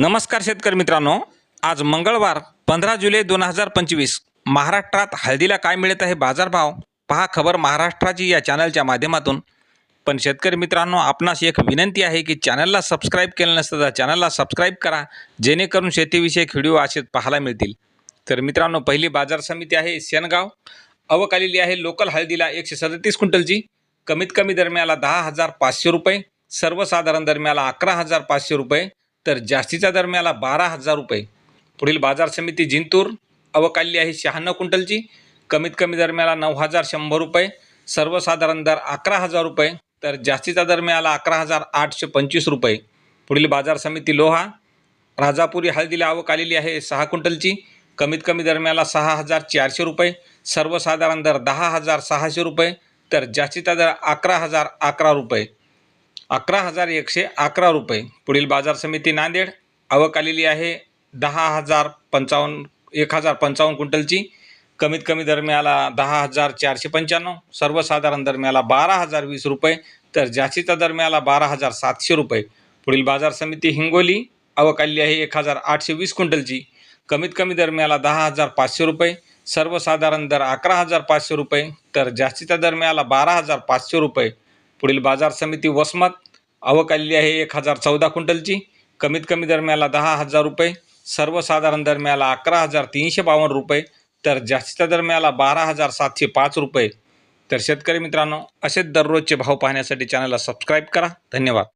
नमस्कार शेतकरी मित्रांनो. आज मंगळवार पंधरा जुलै दोन हजार पंचवीस. महाराष्ट्रात हळदीला काय मिळत आहे बाजारभाव? पहा खबर महाराष्ट्राची या चॅनलच्या माध्यमातून. पण शेतकरी मित्रांनो आपणास एक विनंती आहे की चॅनलला सबस्क्राईब केलं नसतं तर चॅनलला सबस्क्राईब करा. जेणेकरून शेतीविषयक व्हिडिओ असेच पाहायला मिळतील. तर मित्रांनो पहिली बाजार समिती आहे शेनगाव. अवकालेली आहे लोकल हळदीला एकशे सदतीस क्विंटलची. कमीत कमी दरम्याला दहा हजार पाचशे रुपये. सर्वसाधारण दरम्याला अकरा हजार पाचशे रुपये. तर जास्तीच्या दरम्याला बारा हजार रुपये. पुढील बाजार समिती जिंतूर अवकाली आहे शहाण्णव क्विंटलची. कमीत कमी दरम्याला नऊ हजार शंभर रुपये. सर्वसाधारण दर अकरा हजार रुपये. तर जास्तीचा दर मिळाला अकरा हजार आठशे पंचवीस रुपये. पुढील बाजार समिती लोहा राजापुरी हळदीला आवक आलेली आहे सहा क्विंटलची. कमीत कमी दरम्याला सहा हजार चारशे रुपये. सर्वसाधारण दर दहा हजार सहाशे रुपये. तर जास्तीचा दर अकरा हजार अकरा रुपये. अकरा हजार एकशे अकरा रुपये. पुढील बाजार समिती नांदेड. आवक आलेली आहे दहा हजार पंचावन्न एक हजार पंचावन्न क्विंटलची. कमीत कमी दरम्याला दहा हजार चारशे पंच्याण्णव. सर्वसाधारण दरम्याला बारा हजार वीस रुपये. तर जास्तीचा दरम्याला बारा हजार सातशे रुपये. पुढील बाजार समिती हिंगोली. आवक आलेली आहे एक हजार आठशे वीस क्विंटलची. कमीत कमी दरम्याला दहा हजार पाचशे रुपये. सर्वसाधारण दर अकरा हजार पाचशे रुपये. तर जास्तीचा दरम्याला बारा हजार पाचशे रुपये. पुढील बाजार समिती वसमत. आवक आलेली आहे एक हजार चौदा क्विंटलची. कमीत कमी दरम्याला दहा हजार रुपये. सर्वसाधारण दरम्याला अकरा हजार तीनशे बावन्न रुपये. तर जास्तीच्या दरम्याला बारा हजार सातशे पाच रुपये. तर शेतकरी मित्रांनो असेच दररोजचे भाव पाहण्यासाठी चॅनलला सबस्क्राईब करा. धन्यवाद.